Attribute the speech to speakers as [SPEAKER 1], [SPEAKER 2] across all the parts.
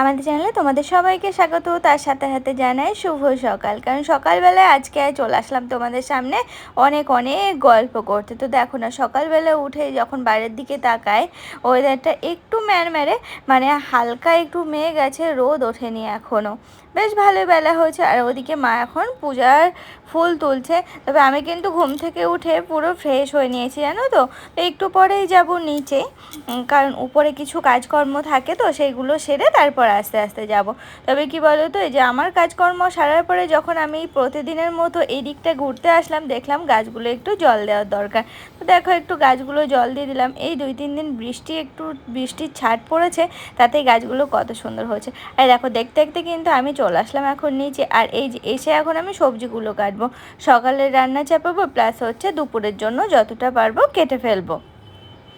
[SPEAKER 1] আমাদের চ্যানেলে তোমাদের সবাইকে স্বাগত। তার সাথে সাথে জানাই শুভ সকাল। কারণ সকালবেলায় আজকে চলে আসলাম তোমাদের সামনে অনেক অনেক গল্প করতে। তো দেখো না, সকালবেলা উঠে যখন বাইরের দিকে তাকায় ওয়েদারটা একটু ম্যারম্যারে মানে হালকা একটু মেঘ আছে, রোদ ওঠেনি এখনও বেশ ভালো বেলা হয়েছে, আর ওদিকে মা এখন পূজার ফুল তুলছে। তবে আমি কিন্তু ঘুম থেকে উঠে পুরো ফ্রেশ হয়ে নিয়েছি, জানো তো? তো একটু পরেই যাব নিচে কারণ উপরে কিছু কাজকর্ম থাকে তো, সেইগুলো সেরে তারপর আস্তে আস্তে যাব। তবে কি বলো তো এই যে আমার কাজকর্ম সারার পরে যখন আমি প্রতিদিনের মতো এই দিকটা ঘুরতে আসলাম, দেখলাম গাছগুলো একটু জল দেওয়ার দরকার। তো দেখো, একটু গাছগুলো জল দিয়ে দিলাম। এই দুই, তিন দিন বৃষ্টি একটু, বৃষ্টির ছাট পড়েছে, তাতে গাছগুলো কত সুন্দর হয়েছে। আর দেখো, দেখতে দেখতে কিন্তু আমি চলে আসলাম এখন নিচে। আর এই যে, এসে এখন আমি সবজিগুলো কাটবো। সকালের রান্না চাপাবো, প্লাস হচ্ছে দুপুরের জন্য যতটা পারব কেটে ফেলব।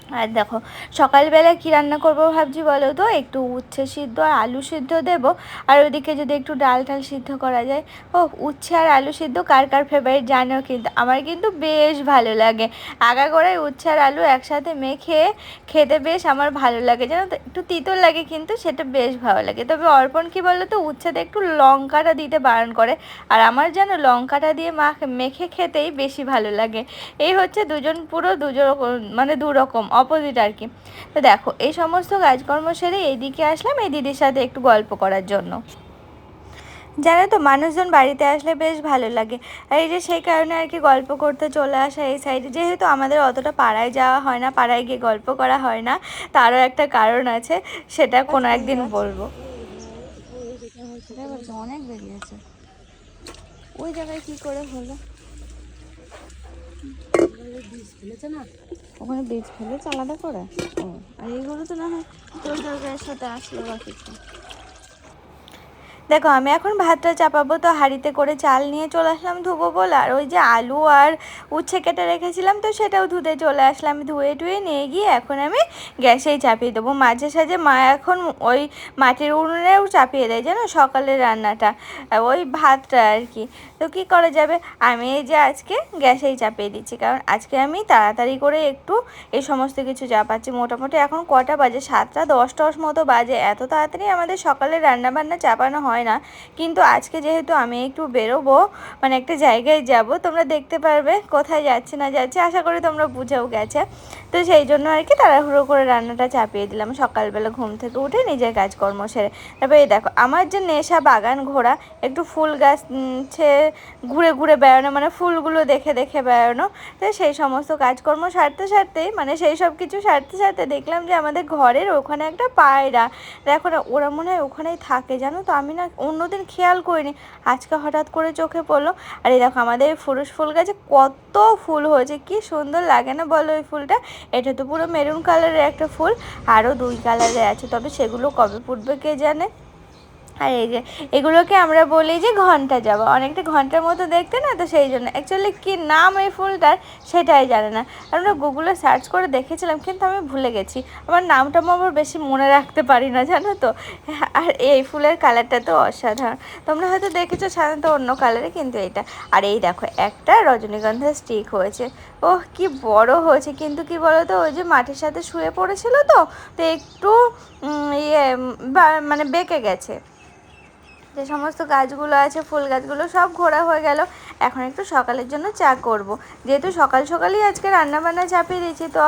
[SPEAKER 1] আর দেখো, সকালবেলা কী রান্না করব ভাবছি বলো তো? একটু উচ্ছে সিদ্ধ আর আলু সিদ্ধ দেব। আর ওদিকে যদি একটু ডাল টাল সিদ্ধ করা যায়। ও উচ্ছে আর আলু সিদ্ধ কার কার ফেভারিট জানো কিন্তু? আমার কিন্তু বেশ ভালো লাগে। আগা করে উচ্ছে আর আলু একসাথে মেখে খেতে বেশ আমার ভালো লাগে। জানো তো, একটু তিতো লাগে কিন্তু সেটা বেশ ভালো লাগে। তবে অর্পণ কি বলো তো, উচ্ছেতে একটু লঙ্কাটা দিতে বারণ করে। আর আমার যেন লঙ্কাটা দিয়ে মা মেখে খেতেই বেশি ভালো লাগে। এই হচ্ছে দুজন পুরো দুজন মানে দু রকম অপোজিট আর কি। তো দেখো এই সমস্ত কাজকর্ম সেরে এইদিকে আসলাম এই দিদির সাথে একটু গল্প করার জন্য। জানো তো মানুষজন বাড়িতে আসলে বেশ ভালো লাগে। আর এই যে সেই কারণে আর কি গল্প করতে চলে আসা এই সাইডে যেহেতু আমাদের অতটা পাড়ায় যাওয়া হয় না পাড়ায় গিয়ে গল্প করা হয় না তারও একটা কারণ আছে সেটা কোনো একদিন বলব। অনেক বেরিয়েছে। ওই জায়গায় কি করে হলো? ওখানে বীজ ফেলেছে আলাদা করে? আর এইগুলো তো না হয়, তোর তরকারির সাথে আসলো বা কিছু। দেখো, আমি এখন ভাতটা চাপাবো, তো হাঁড়িতে করে চাল নিয়ে চলে আসলাম ধুবো বলে। আর ওই যে আলু আর উচ্ছে কেটে রেখেছিলাম, তো সেটাও ধুতে চলে আসলাম। ধুয়ে টুয়ে নিয়ে গিয়ে এখন আমি গ্যাসেই চাপিয়ে দেবো। মাঝে সাঝে মা এখন ওই মাটির উনুনেও চাপিয়ে দেয়, জানো, সকালের রান্নাটা ওই ভাতটা আর কি। তো কি করা যাবে? আমি এই যে আজকে গ্যাসেই চাপিয়ে দিচ্ছি, কারণ আজকে আমি তাড়াতাড়ি করে একটু এই সমস্ত কিছু চাপাচ্ছি। মোটামুটি এখন কটা বাজে? সাতটা দশ টস মতো বাজে। এত তাড়াতাড়ি আমাদের সকালে রান্নাবান্না চাপানো হয় না। কিন্তু আজকে যেহেতু আমি একটু বেরোবো মানে একটা জায়গায় যাব, তোমরা দেখতে পারবে কোথায় যাচ্ছে না যাচ্ছে, আশা করি তোমরা বুঝেও গেছে। তো সেই জন্য আর কি তাড়াহুড়ো করে রান্নাটা চাপিয়ে দিলাম। সকালবেলা ঘুম থেকে উঠে নিজের কাজকর্ম সেরে। তারপরে এই দেখো, আমার যে নেশা বাগান ঘোরা, একটু ফুল গাছ ঘুরে ঘুরে বেড়ানো মানে ফুলগুলো দেখে দেখে বেড়ানো, তো সেই সমস্ত কাজকর্ম সারতে সারতে মানে সেই সব কিছু সারতে সারতে দেখলাম যে আমাদের ঘরের ওখানে একটা পায়রা। দেখো না, ওরা মনে হয় ওখানেই থাকে, জানো তো? আমি না অন্যদিন খেয়াল করিনি। আজকে হঠাৎ করে চোখে পড়ল। আর এই দেখো, আমাদের ফুরুষ ফুল গাছে কত ফুল হয়েছে, কি সুন্দর লাগে না বলো ওই ফুলটা? এটা তো পুরো মেরুন কালারের একটা ফুল আরও দুই কালারের আছে, তবে সেগুলো কবে ফুটবে কে জানে? আর এই যে, এগুলোকে আমরা বলি যে ঘণ্টা যাওয়া অনেকটা ঘণ্টার মতো দেখতে না, তো সেই জন্য। অ্যাকচুয়ালি কী নাম এই ফুলটার সেটাই জানে না। আমরা গুগলে সার্চ করে দেখেছিলাম, কিন্তু আমি ভুলে গেছি। আমার নামটা আমার বেশি মনে রাখতে পারি না, জানো তো? আর এই ফুলের কালারটা তো অসাধারণ। তোমরা হয়তো দেখেছ সাধারণত অন্য কালারে কিন্তু এইটা। আর এই দেখো, একটা রজনীগন্ধা স্টিক হয়েছে। ওহ, কি বড় হয়েছে। কিন্তু কি বলো তো ওই যে মাটির সাথে শুয়ে পড়েছিল তো তো একটু ইয়ে মানে বেঁকে গেছে। যে সমস্ত গাছগুলো আছে, ফুল গাছগুলো সব ঘোরা হয়ে গেল। এখন একটু সকালের জন্য চা করব। যেহেতু সকাল সকালেই আজকে রান্নাবান্না চাপিয়ে দিয়েছি, তো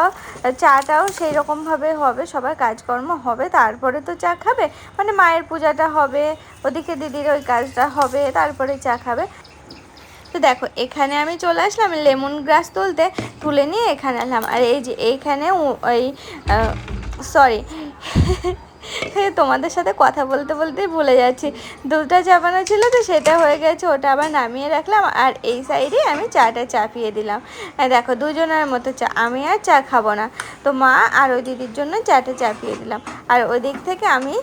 [SPEAKER 1] চাটাও সেই রকমভাবে হবে, সবার কাজকর্ম হবে, তারপরে তো চা খাবে। মানে মায়ের পূজাটা হবে, ওদিকে দিদির ওই কাজটা হবে, তারপরে চা খাবে। তো দেখো, এখানে আমি চলে আসলাম লেমন গ্রাস তুলতে, তুলে নিয়ে এখানে আসলাম আর এই যে এইখানে ওই সরি তোমাদের সাথে কথা বলতে বলতেই ভুলে যাচ্ছি। দুধটা চাপানো ছিল তো, সেটা হয়ে গেছে, ওটা আবার নামিয়ে রাখলাম, আর এই সাইডে আমি চাটা চাপিয়ে দিলাম। দেখো, দুজনের মতো চা, আমি আর চা খাব না। তো মা আর ওই দিদির জন্য চাটা চাপিয়ে দিলাম। আর ওই দিক থেকে আমি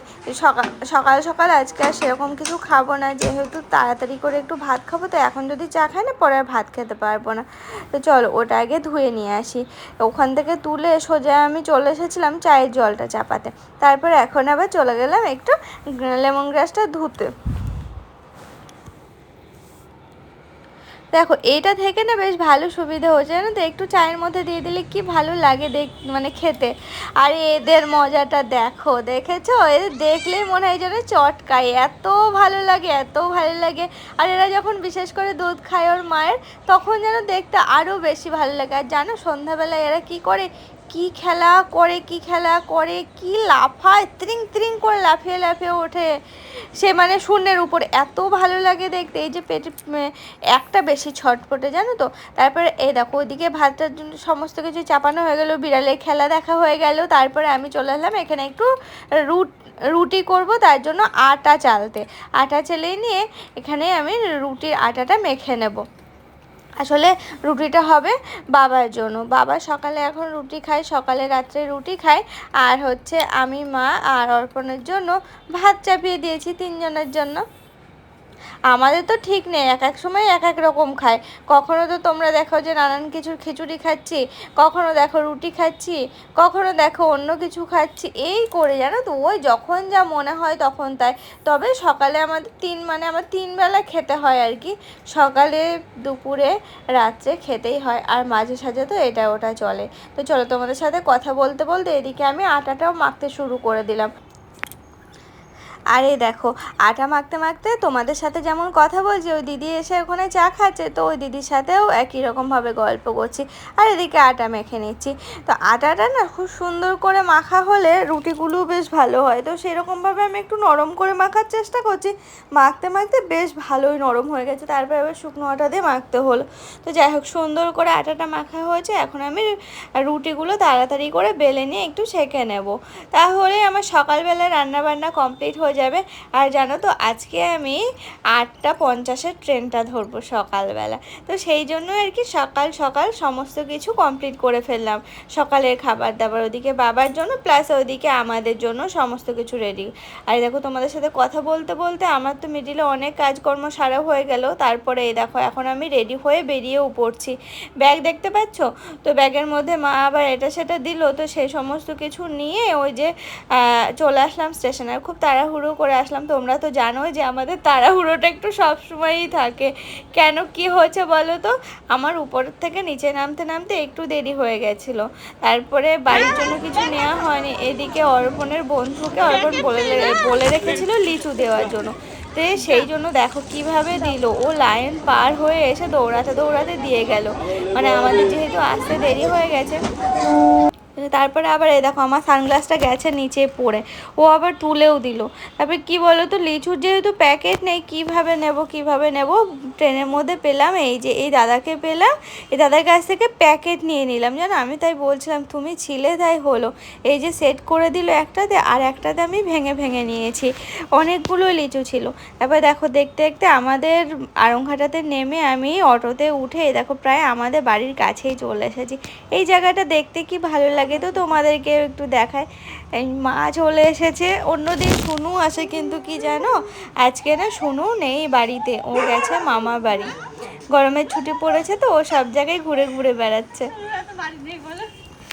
[SPEAKER 1] সকাল সকাল সকাল আজকে আর সেরকম কিছু খাব না, যেহেতু তাড়াতাড়ি করে একটু ভাত খাব, তো এখন যদি চা খাই না, পরে আর ভাত খেতে পারব না। তো চলো, ওটা আগে ধুয়ে নিয়ে আসি। ওখান থেকে তুলে সোজা আমি চলে এসেছিলাম চায়ের জলটা চাপাতে। তারপর এখন আবার চলে গেলাম একটু লেমন গ্রাসটা ধুতে। দেখো, এটা থেকে না বেশ ভালো সুবিধা হচ্ছে জানো তো? একটু চায়ের মধ্যে দিয়ে দিলে কি ভালো লাগে দেখ মানে খেতে। আর এদের মজাটা দেখো, দেখেছ? এদের দেখলেই মনে হয় যেন চটকায়। এত ভালো লাগে, এত ভালো লাগে। আর এরা যখন বিশেষ করে দুধ খায় ওর মায়ের, তখন যেন দেখতে আরও বেশি ভালো লাগে। আর জানো, সন্ধ্যাবেলায় এরা কি করে? কি খেলা করে, কি খেলা করে, কি লাফায়, ত্রিং ত্রিং করে লাফিয়ে লাফিয়ে ওঠে। সে মানে শূন্যের উপর। এত ভালো লাগে দেখতে। এই যে পেটে একটা বেশি ছটফটে জানো তো? তারপরে এই দেখো, ওইদিকে ভাতটার জন্য সমস্ত কিছু চাপানো হয়ে গেল, বিড়ালের খেলা দেখা হয়ে গেল। তারপরে আমি চলে এলাম এখানে একটু রুট, রুটি করব, তার জন্য আটা চালতে। আটা চালিয়ে নিয়ে এখানে আমি রুটির আটাটা মেখে নেব। আসলে রুটিটা হবে বাবার জন্য। বাবা সকালে এখন রুটি খায়, সকালে রাত্রে রুটি খায়। আর হচ্ছে আমি, মা আর অর্পণের জন্য ভাত চাপিয়ে দিয়েছি তিনজনের জন্য। আমাদের তো ঠিক নেই, এক এক সময় এক এক রকম খায় কখনো তো তোমরা দেখো যে নানান কিছু খিচুড়ি খাচ্ছি, কখনো দেখো রুটি খাচ্ছি, কখনো দেখো অন্য কিছু খাচ্ছি, এই করে জানো তো, ওই যখন যা মনে হয় তখন তাই। তবে সকালে আমাদের তিন মানে আমার তিন বেলা খেতে হয় আর কি, সকালে, দুপুরে, রাত্রে খেতেই হয়, আর মাঝে সাঝে তো এটা ওটা চলে। তো চলো তোমাদের সাথে কথা বলতে বলতে এদিকে আমি আটাটাও মাখতে শুরু করে দিলাম। আর এই দেখো, আটা মাখতে মাখতে তোমাদের সাথে যেমন কথা বলছি, ওই দিদি এসে ওখানে চা খাচ্ছে, তো ওই দিদির সাথেও একই রকমভাবে গল্প করছি। আর এদিকে আটা মেখে নিচ্ছি। তো আটাটা না খুব সুন্দর করে মাখা হলে রুটিগুলোও বেশ ভালো হয়। তো সেরকমভাবে আমি একটু নরম করে মাখার চেষ্টা করছি। মাখতে মাখতে বেশ ভালোই নরম হয়ে গেছে, তারপরে আবার শুকনো আটা দিয়ে মাখতে হলো। তো যাই হোক, সুন্দর করে আটাটা মাখা হয়েছে, এখন আমি রুটিগুলো তাড়াতাড়ি করে বেলে নিয়ে একটু সেঁকে নেব। তাহলে আমার সকালবেলা রান্না বান্না কমপ্লিট হয়ে যাবে। আর জানো তো, আজকে আমি আটটা পঞ্চাশের ট্রেনটা ধরবো সকালবেলা। তো সেই জন্য আর কি সকাল সকাল সমস্ত কিছু কমপ্লিট করে ফেললাম। সকালের খাবার দাবার ওদিকে বাবার জন্য প্লাস ওদিকে আমাদের জন্য সমস্ত কিছু রেডি আর দেখো তোমাদের সাথে কথা বলতে বলতে আমার তো মিডিলে অনেক কাজকর্ম সারা হয়ে গেল। তারপরে এই দেখো, এখন আমি রেডি হয়ে বেরিয়েও পড়ছি ব্যাগ দেখতে পাচ্ছ? তো ব্যাগের মধ্যে মা আবার এটা সেটা দিল। তো সেই সমস্ত কিছু নিয়ে ওই যে চলে আসলাম স্টেশনে খুব তাড়াহুড়ো করে আসলাম। তোমরা তো জানো যে আমাদের তাড়াহুড়োটা একটু সবসময়ই থাকে। কেন, কি হয়েছে বলো তো? আমার উপর থেকে নিচে নামতে নামতে একটু দেরি হয়ে গেছিল। তারপরে বাড়ির জন্য কিছু নেওয়া হয়নি। এদিকে অর্পণের বন্ধুকে অর্পণ বলে বলে রেখেছিল লিচু দেওয়ার জন্য। তো সেই জন্য দেখো কীভাবে দিল। ও লাইন পার হয়ে এসে দৌড়াতে দৌড়াতে দিয়ে গেল। মানে আমাদের যেহেতু আসতে দেরি হয়ে গেছে তারপরে আবার এই দেখো আমার সানগ্লাসটা গেছে নিচে পড়ে। ও আবার তুলেও দিল। তারপরে কি বলো তো লিচুর যেহেতু প্যাকেট নেই, কীভাবে নেব কীভাবে নেব? ট্রেনের মধ্যে পেলাম এই যে, এই দাদাকে পেলাম, এই দাদার কাছ থেকে প্যাকেট নিয়ে নিলাম। জানো, আমি তাই বলছিলাম, তুমি ছিলে তাই হলো। এই যে সেট করে দিল একটাতে, আর একটাতে আমি ভেঙে ভেঙে নিয়েছি। অনেকগুলো লিচু ছিল। তারপর দেখো, দেখতে দেখতে আমাদের আরংঘাটাতে নেমে আমি অটোতে উঠে দেখো, প্রায় আমাদের বাড়ির কাছেই চলে এসেছি। এই জায়গাটা দেখতে কি ভালো লাগে তো তোমাদেরকে একটু দেখায় এই মা চলে এসেছে অন্যদিন শুনু আসে কিন্তু কি জানো? আজকে না শুনু নেই বাড়িতে ও গেছে মামার বাড়ি। গরমের ছুটি পড়েছে তো ও সব জায়গায় ঘুরে ঘুরে বেড়াচ্ছে।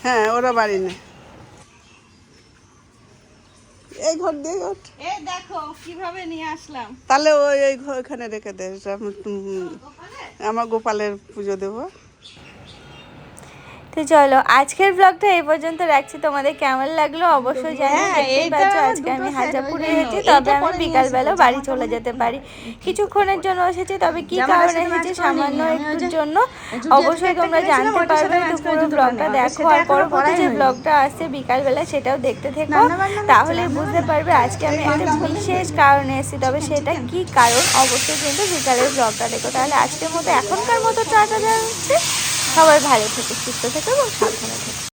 [SPEAKER 2] হ্যাঁ ওরা বাড়ি নেই। এই ঘর দিয়ে ঘর
[SPEAKER 1] এই দেখো কীভাবে নিয়ে আসলাম।
[SPEAKER 2] তাহলে ওই এখানে রেখে দে আমার গোপালের পুজো দেবো।
[SPEAKER 1] তো চলো। আজকের ব্লগটা এই পর্যন্ত রাখছি। তোমাদের কেমন লাগল অবশ্যই জানি আজকে আমি হাজারপুরে এসেছি তবে আমি বিকালবেলা বাড়ি চলে যেতে পারি। কিছুক্ষণের জন্য এসেছি তবে কি কারণে এসেছি সামান্য একটুর জন্য। অবশ্যই তোমরা জানতে পারবে তো পুরো ব্লগটা দেখো আর পরবর্তী যে ব্লগটা আসছে বিকালবেলা সেটাও দেখতে থেকো। তাহলে বুঝতে পারবে আজকে আমি একটা বিশেষ কারণে এসেছি তবে সেটা কি কারণ? অবশ্যই কিন্তু বিকালের ব্লগটা দেখো। তাহলে আজকের মতো এখনকার মতো টাটা যাচ্ছে সবাই ভালো থেকো সুস্থ থেকো এবং সাবধানে থেকো।